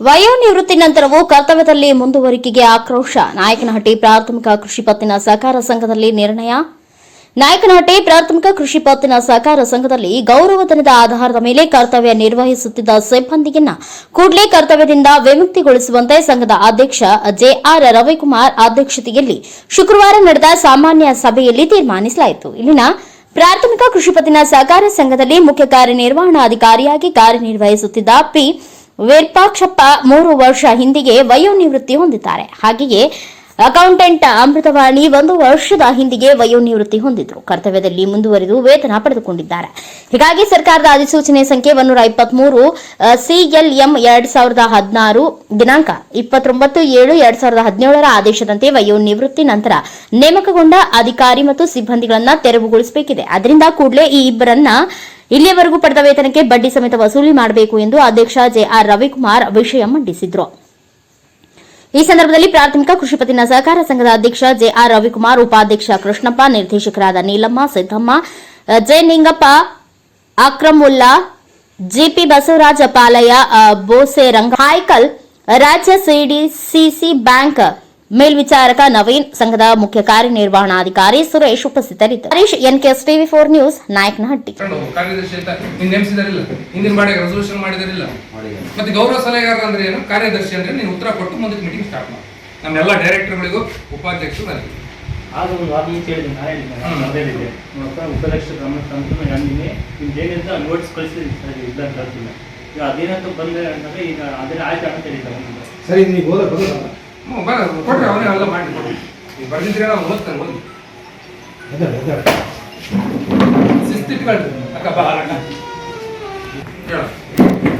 ವಯೋನಿವೃತ್ತಿ ನಂತರವೂ ಕರ್ತವ್ಯದಲ್ಲಿ ಮುಂದುವರಿಕೆಗೆ ಆಕ್ರೋಶ. ನಾಯಕನಹಟ್ಟಿ ಪ್ರಾಥಮಿಕ ಕೃಷಿ ಪತ್ತಿನ ಸಹಕಾರ ಸಂಘದಲ್ಲಿ ನಿರ್ಣಯ. ನಾಯಕನಹಟ್ಟಿ ಪ್ರಾಥಮಿಕ ಕೃಷಿ ಪತ್ತಿನ ಸಹಕಾರ ಸಂಘದಲ್ಲಿ ಗೌರವಧನದ ಆಧಾರದ ಮೇಲೆ ಕರ್ತವ್ಯ ನಿರ್ವಹಿಸುತ್ತಿದ್ದ ಸಿಬ್ಬಂದಿಯನ್ನ ಕೂಡಲೇ ಕರ್ತವ್ಯದಿಂದ ವಿಮುಕ್ತಿಗೊಳಿಸುವಂತೆ ಸಂಘದ ಅಧ್ಯಕ್ಷ ಜೆಆರ್ ರವಿಕುಮಾರ್ ಅಧ್ಯಕ್ಷತೆಯಲ್ಲಿ ಶುಕ್ರವಾರ ನಡೆದ ಸಾಮಾನ್ಯ ಸಭೆಯಲ್ಲಿ ತೀರ್ಮಾನಿಸಲಾಯಿತು. ಇಲ್ಲಿನ ಪ್ರಾಥಮಿಕ ಕೃಷಿ ಪತ್ತಿನ ಸಹಕಾರ ಸಂಘದಲ್ಲಿ ಮುಖ್ಯ ಕಾರ್ಯನಿರ್ವಹಣಾಧಿಕಾರಿಯಾಗಿ ಕಾರ್ಯನಿರ್ವಹಿಸುತ್ತಿದ್ದ ಪಿ. ವಿರೂಪಾಕ್ಷಪ್ಪ ಮೂರು ವರ್ಷ ಹಿಂದಿಗೆ ವಯೋನಿವೃತ್ತಿ ಹೊಂದಿದ್ದಾರೆ. ಹಾಗೆಯೇ ಅಕೌಂಟೆಂಟ್ ಅಮೃತವಾಣಿ ಒಂದು ವರ್ಷದ ಹಿಂದಿಗೆ ವಯೋನಿವೃತ್ತಿ ಹೊಂದಿದ್ರು. ಕರ್ತವ್ಯದಲ್ಲಿ ಮುಂದುವರಿದು ವೇತನ ಪಡೆದುಕೊಂಡಿದ್ದಾರೆ. ಹೀಗಾಗಿ ಸರ್ಕಾರದ ಅಧಿಸೂಚನೆ ಸಂಖ್ಯೆ ಒನ್ನೂರ ಇಪ್ಪತ್ಮೂರು ಸಿಎಲ್ಎಂ ಎರಡ್ ಸಾವಿರದ ಹದಿನಾರು ದಿನಾಂಕ ಇಪ್ಪತ್ತೊಂಬತ್ತು ಏಳು ಎರಡ್ ಸಾವಿರದ ಹದಿನೇಳರ ಆದೇಶದಂತೆ ವಯೋನಿವೃತ್ತಿ ನಂತರ ನೇಮಕಗೊಂಡ ಅಧಿಕಾರಿ ಮತ್ತು ಸಿಬ್ಬಂದಿಗಳನ್ನ ತೆರವುಗೊಳಿಸಬೇಕಿದೆ. ಅದರಿಂದ ಕೂಡಲೇ ಈ ಇಬ್ಬರನ್ನ ಇಲ್ಲಿಯವರೆಗೂ ಪಡೆದ ವೇತನಕ್ಕೆ ಬಡ್ಡಿ ಸಮೇತ ವಸೂಲಿ ಮಾಡಬೇಕು ಎಂದು ಅಧ್ಯಕ್ಷ ಜೆಆರ್ ರವಿಕುಮಾರ್ ವಿಷಯ ಮಂಡಿಸಿದ್ರು. ಈ ಸಂದರ್ಭದಲ್ಲಿ ಪ್ರಾಥಮಿಕ ಕೃಷಿ ಪತ್ತಿನ ಸಹಕಾರ ಸಂಘದ ಅಧ್ಯಕ್ಷ ಜೆಆರ್ ರವಿಕುಮಾರ್ ಉಪಾಧ್ಯಕ್ಷ ಕೃಷ್ಣಪ್ಪ ನಿರ್ದೇಶಕರಾದ ನೀಲಮ್ಮ ಸಿದ್ದಮ್ಮ ಜೆ ನಿಂಗಪ್ಪ ಅಕ್ರಮುಲ್ಲಾ ಜಿಪಿ ಬಸವರಾಜ ಪಾಲಯ್ಯ ಅ, ಬೋಸೆ ರಂಗ ಹಾಯ್ಕಲ್ ರಾಜ್ಯ ಸಿಡಿಸಿಸಿ ಬ್ಯಾಂಕ್ ಮೇಲ್ವಿಚಾರಕ ನವೀನ್ ಸಂಘದ ಮುಖ್ಯ ಕಾರ್ಯನಿರ್ವಹಣಾಧಿಕಾರಿ ಸುರೇಶ್ ಉಪಸ್ಥಿತರಿದ್ದರು. Harish NKS TV four news Nayakanahatti. ಮತ್ತೆ ಗೌರವ ಸಲಹೆಗಾರ ಅಂದ್ರೆ ಏನು? ಕಾರ್ಯದರ್ಶಿ ಅಂದ್ರೆ ನೀನು ಉತ್ತರ ಕೊಟ್ಟು ಮುಂದಕ್ಕೆ ಮೀಟಿಂಗ್ ಸ್ಟಾರ್ಟ್ ಮಾಡಿ. ನಮ್ಮೆಲ್ಲ ಡೈರೆಕ್ಟರ್ಗಳಿಗೂ ಉಪಾಧ್ಯಕ್ಷರು ನನಗೆ ನಾನು ಹೇಳಿದ್ದೆ ಉಪಲಕ್ಷ ಗಮನ ನಿಮ್ದು ಏನಿದೆ ನೋಟ್ಸ್ ಸರ್ ಇಲ್ಲ ಈಗ ಅದೇನಂತ ಬಂದೆ ಅಂತಂದ್ರೆ ಈಗ ಅದೇ ಆಯ್ತು ಅಂತ ಹೇಳಿದ್ದೆ ಸರಿ ನೀವು ಹೋದ ಬರೋದಲ್ಲ ಹ್ಞೂ ಬರ ಅವನೇ ಎಲ್ಲ ಮಾಡಿ ನೀವು ಬರ್ದಿದ್ರೆ ನಾವು ಓದ್ತಾನೆ ಓದಿ. ಶಿಸ್ತಿಟ್ಕೊಳ್ರಿ ಅಕ್ಕ ಬಾ ಅಕ್ಕ. ಹೇಳ.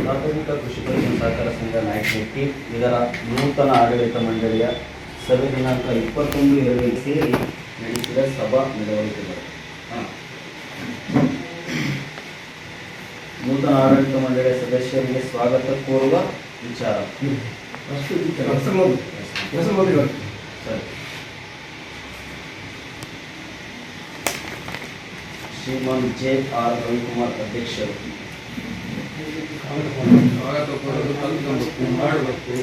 ಪ್ರಾಥಮಿಕ ಕೃಷಿ ಪತ್ತಿನ ಸಹಕಾರ ಸಂಘ ನಾಯಕಿ ಇದರ ನೂತನ ಆಡಳಿತ ಮಂಡಳಿಯ ಸಭೆ ದಿನಾಂಕ ಇಪ್ಪತ್ತೊಂದು ಎರಡು ಸೇರಿ ನಡೆಸಿದ ಸಭಾ ಮೆರವಣಿಗೆಗಳು ನೂತನ ಆಡಳಿತ ಮಂಡಳಿಯ ಸದಸ್ಯರಿಗೆ ಸ್ವಾಗತ ಕೋರುವ ವಿಚಾರ. ಹೆಸರು ಇವಾಗ. ಸರಿ ಶ್ರೀಮಾನ್ ಜೆ ಆರ್ ರವಿಕುಮಾರ್ ಅಧ್ಯಕ್ಷರು. ಮಾಡ್ಬೇಕು